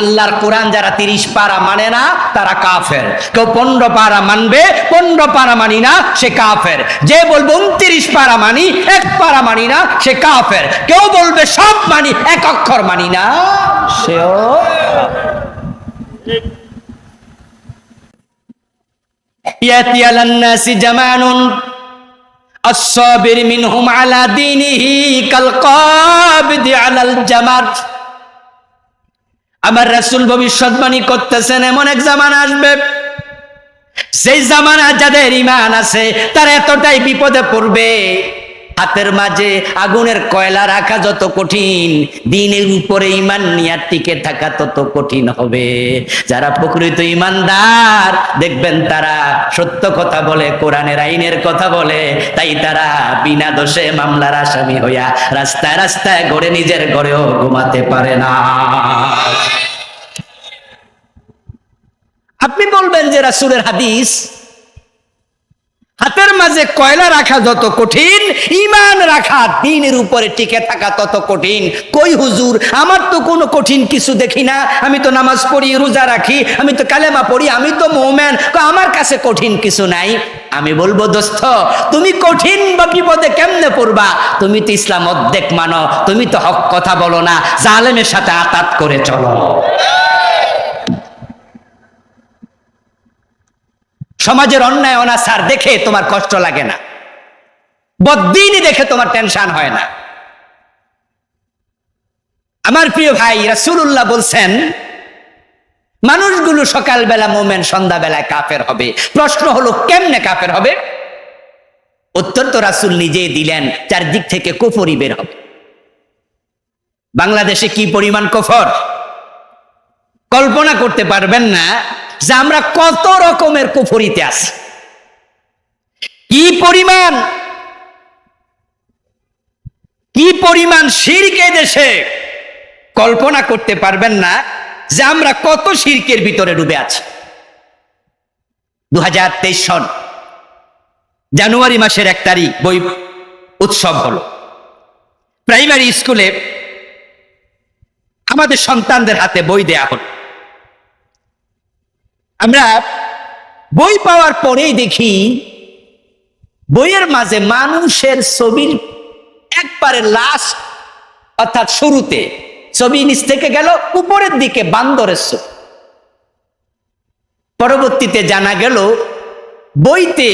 আল্লাহর কোরআন যারা তিরিশ পারা মানে না তারা কাফের কেউ পনেরো পারা মানবে পনেরো পারা মানি না সে কাফের যে বলবে উনত্রিশ পারা মানি এক পারা মানি না সে কাফের কেউ বলবে সব মানি এক অক্ষর মানি না সেও ইয়াতি আলান নাসি জামানুন الصابر منهم على دينه كالقابض على الجمر আমার রাসূল ভবিষ্যৎবাণী করতেছেন, এমন এক জামান আসবে। সেই জামানা যাদের ইমান আছে, তারা এতটাই বিপদে পড়বে। হাতের মাঝে আগুনের কয়লা রাখা যত কঠিন, দিনের উপরে ইমান নিয়ে টিকে থাকা তত কঠিন হবে। যারা প্রকৃত ইমানদার দেখবেন তারা সত্য কথা বলে, কোরআনের আইনের কথা বলে, তাই তারা বিনা দোষে মামলার আসামি হইয়া রাস্তায় রাস্তায় ঘরে নিজের ঘরেও ঘুমাতে পারে না। আপনি বলবেন যে রাসূলের হাদিস হাতের মাঝে কয়লা রাখা যত কঠিন ইমান রাখা দিনের উপরে টিকে থাকা তত কঠিন। কই হুজুর, আমার তো কোনো কঠিন কিছু দেখি না। আমি তো নামাজ পড়ি, রোজা রাখি, আমি তো কালেমা পড়ি, আমি তো মোমেন। আমার কাছে কঠিন কিছু নাই। আমি বলব, দোস্ত, তুমি কঠিন বা বিপদে কেমনে পড়বা? তুমি তো ইসলাম অর্ধেক মানো, তুমি তো হক কথা বলো না, জালেমের সাথে আতাত করে চলো। সমাজের অন্যায়, অনাচার দেখে তোমার কষ্ট লাগে না। বদিনই দেখে তোমার টেনশন হয় না। আমার প্রিয় ভাই, রাসূলুল্লাহ বলছেন, মানুষগুলো সকালবেলা মোমেন, সন্ধ্যাবেলায় কাফের হবে। প্রশ্ন হলো, কেমনে কাফের হবে? উত্তর তো রাসূল নিজেই দিলেন, চারদিক থেকে কুফরি বের হবে। বাংলাদেশে কি পরিমাণ কফর? কল্পনা করতে পারবেন না যে আমরা কত রকমের কুফরিতে আছি। কি পরিমাণ? কি পরিমাণ শিরকে দেশে? কল্পনা করতে পারবেন না যে আমরা কত শিরকের ভিতরে ডুবে আছি। দু হাজার তেইশ সন জানুয়ারি মাসের এক তারিখ বই উৎসব হলো। প্রাইমারি স্কুলে আমাদের সন্তানদের হাতে বই দেয়া হলো। আমরা বই পাওয়ার পরেই দেখি, বইয়ের মাঝে মানুষের ছবির একবারে লাশ অর্থাৎ শুরুতে, ছবি নিচ থেকে গেল, উপরের দিকে বান্দরের ছবি। পরবর্তীতে জানা গেল, বইতে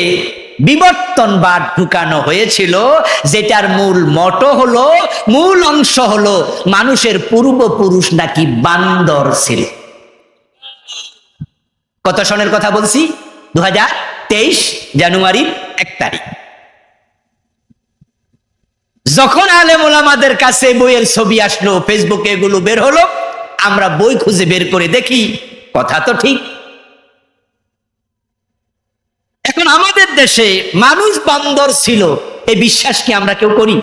বিবর্তন বিবর্তনবাদ ঢুকানো হয়েছিল, যেটার মূল মটো হলো, মূল অংশ হলো, মানুষের পূর্বপুরুষ নাকি বান্দর ছিল। কত সনের কথা বলছি? দু জানুয়ারির এক তারিখ। যখন আলেম ওলামাদের কাছে বইয়ের ছবি আসলো, ফেসবুকে এগুলো বের হলো, আমরা বই খুঁজে বের করে দেখি, কথা তো ঠিক। এখন আমাদের দেশে মানুষ বান্দর ছিল এই বিশ্বাস কি আমরা কেউ করি?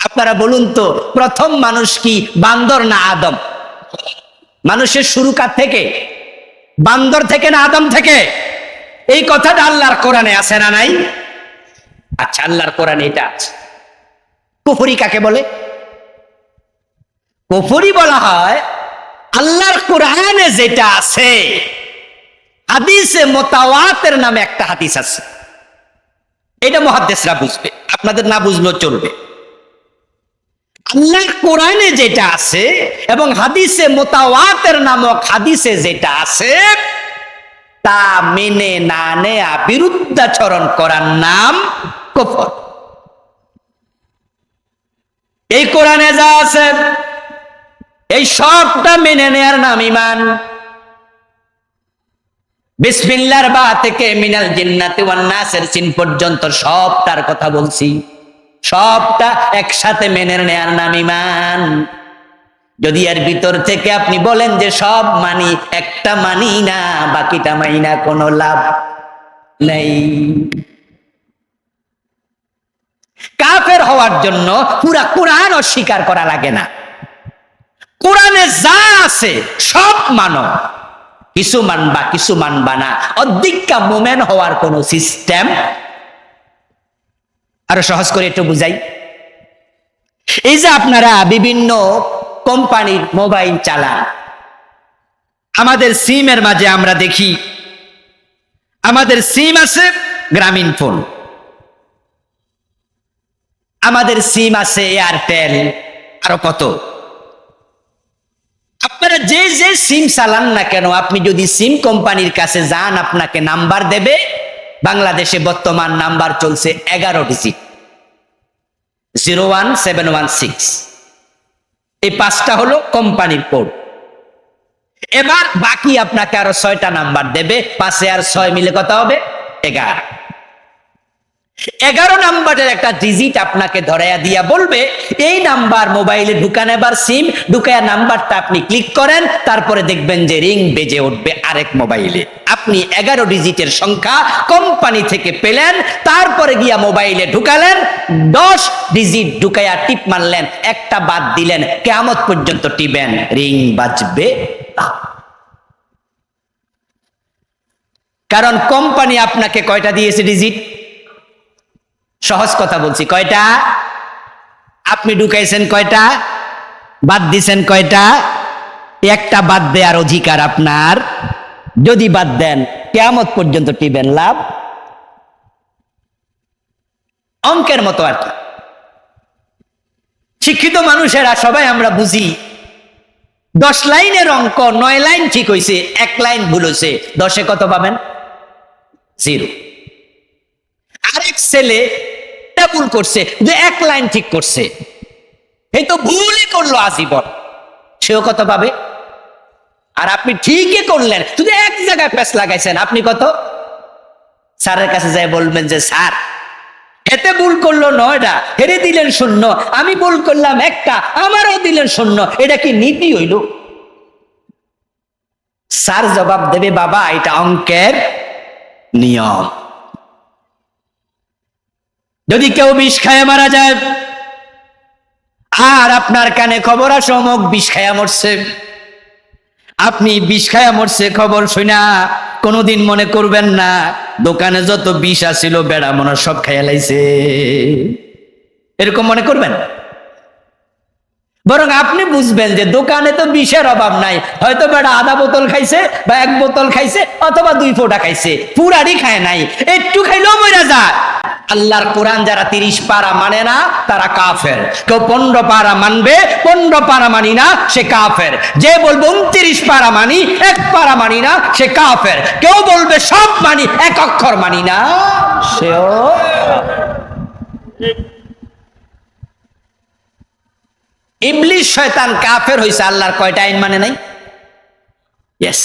আপনারা বলুন তো, প্রথম মানুষ কি বান্দর না আদম? মানুষের শুরু কার থেকে? বান্দর থেকে না আদম থেকে? এই কথাটা আল্লাহর কোরআনে আছে না নাই? আচ্ছা আল্লাহর কোরআনে এটা আছে। কুফরি কাকে বলে? কুফরি বলা হয় আল্লাহর কোরআনে যেটা আছে, হাদিসে মোতাওয়াতের নামে একটা হাদিস আছে। এটা মহাদ্দেশরা বুঝবে, আপনাদের না বুঝলেও চলবে। আল্লাহর কোরআনে যেটা আছে এবং হাদিসে মোতাওয়াতের নামক হাদিসে যেটা আছে, তা মেনে না নেয়া বিরুদ্ধাচরণ করার নাম কফর। এই কোরআনে যা আছে, এই সবটা মেনে নেয়ার নাম ইমান বিসমিল্লার বা থেকে মিনাল জিন্নাতি ওয়ান নাসের চিন পর্যন্ত সবটার কথা বলছি। সবটা একসাথে মেনে নেয়ার নাম ইমান যদি এর ভিতর থেকে আপনি বলেন যে সব মানি, একটা মানি না, বাকিটা মানি না কোনো লাভ নেই। কাফের হওয়ার জন্য পুরা কোরআন অস্বীকার করা লাগে না। কোরআনে যা আছে সব মানো। কিছু মানবা কিছু মানবা না। অধিকা মোমেন হওয়ার কোন সিস্টেম আরও সহজ করে একটু বুঝাই। এই যে আপনারা বিভিন্ন কোম্পানির মোবাইল চালান, আমাদের সিমের মাঝে আমরা দেখি, আমাদের সিম আছে গ্রামীণ ফোন, আমাদের সিম আছে এয়ারটেল, আরও কত। আপনারা যে যে সিম চালান না কেন, আপনি যদি সিম কোম্পানির কাছে যান, আপনাকে নাম্বার দেবে বাংলাদেশে বর্তমান নাম্বার চলছে এগারো digit. Zero one, seven one, six. এই পাঁচটা হলো কোম্পানির কোড। এবার বাকি আপনাকে আরও ছয়টা নাম্বার দেবে। পাশে আর ছয় মিলে কথা হবে? এগারো। এগারো নাম্বারের একটা ডিজিট আপনাকে ধরাইয়া দিয়া বলবে, এই নাম্বার মোবাইলে ঢুকান এবার সিম ঢুকায়া নাম্বারটা আপনি ক্লিক করেন, তারপরে দেখবেন যে রিং বেজে উঠবে আরেক মোবাইলে আপনি এগারো ডিজিটের সংখ্যা কোম্পানি থেকে পেলেন, তারপরে গিয়া মোবাইলে ঢুকালেন, দশ ডিজিট ঢুকায়া টিপ মারলেন, একটা বাদ দিলেন কেমত পর্যন্ত টিবেন রিং বাজবে। কারণ কোম্পানি আপনাকে কয়টা দিয়েছে ডিজিট সহজ কথা বলছি, কয়টা? আপনি ঢুকাইছেন কয়টা? বাদ দিছেন কয়টা? একটা বাদ দেওয়ার অধিকার আপনার। যদি বাদ দেন, কেয়ামত পর্যন্ত টিবেন লাভ? অঙ্কের মতো আর কি। শিক্ষিত মানুষেরা সবাই আমরা বুঝি, দশ লাইনের অঙ্ক, নয় লাইন ঠিক হয়েছে এক লাইন ভুল হয়েছে দশে কত পাবেন? জিরো। আরেক ছেলে এটা ভুল করছে, যে এক লাইন ঠিক করছে। এই তো ভুলই করল আজীবন। সেও কত পাবে? আর আপনি ঠিকই করলেন, শুধু এক জায়গায় প্যাস লাগাইছেন, আপনি কত? স্যারের কাছে যাই বলবেন যে, স্যার, এতে ভুল করল নয়টা হেরে দিলেন শূন্য, আমি ভুল করলাম একটা, আমারও দিলেন শূন্য, এটা কি নীতি হইল? স্যার জবাব দেবে, বাবা, এটা অঙ্কের নিয়ম। যদি কেউ বিষ খায় মারা যায়, আর আপনার কানে খবর আসে অমুক বিষ খায়া মরছে। আপনি বিষ খায়া মরছে, খবর শুনা কোনোদিন মনে করবেন না, দোকানে যত বিষ আসিল বেড়া মনে সব খাইয়া লাইছে। এরকম মনে করবেন? বরং আপনি বুঝবেন যে দোকানে তো বিষের অভাব নাই। হয়তো বেড়া আধা বোতল খাইছে, বা এক বোতল খাইছে, অথবা দুই ফোঁটা খাইছে পুরারি খায় নাই। একটু খাইলেও মরে যায়। আল্লাহর কোরআন যারা তিরিশ পারা মানে না, তারা কাফের। কেউ পনেরো পারা মানবে, পনেরো পারা মানি না, সে কাফের। যে বলবে উনত্রিশ পারা মানি, এক পারা মানি না, সে কাফের। কেউ বলবে সব মানি, এক অক্ষর মানি না, সেও ইবলিশ শয়তান কাফের হইছে, আল্লাহর কয়টা আইন মানে নাই? ইয়েস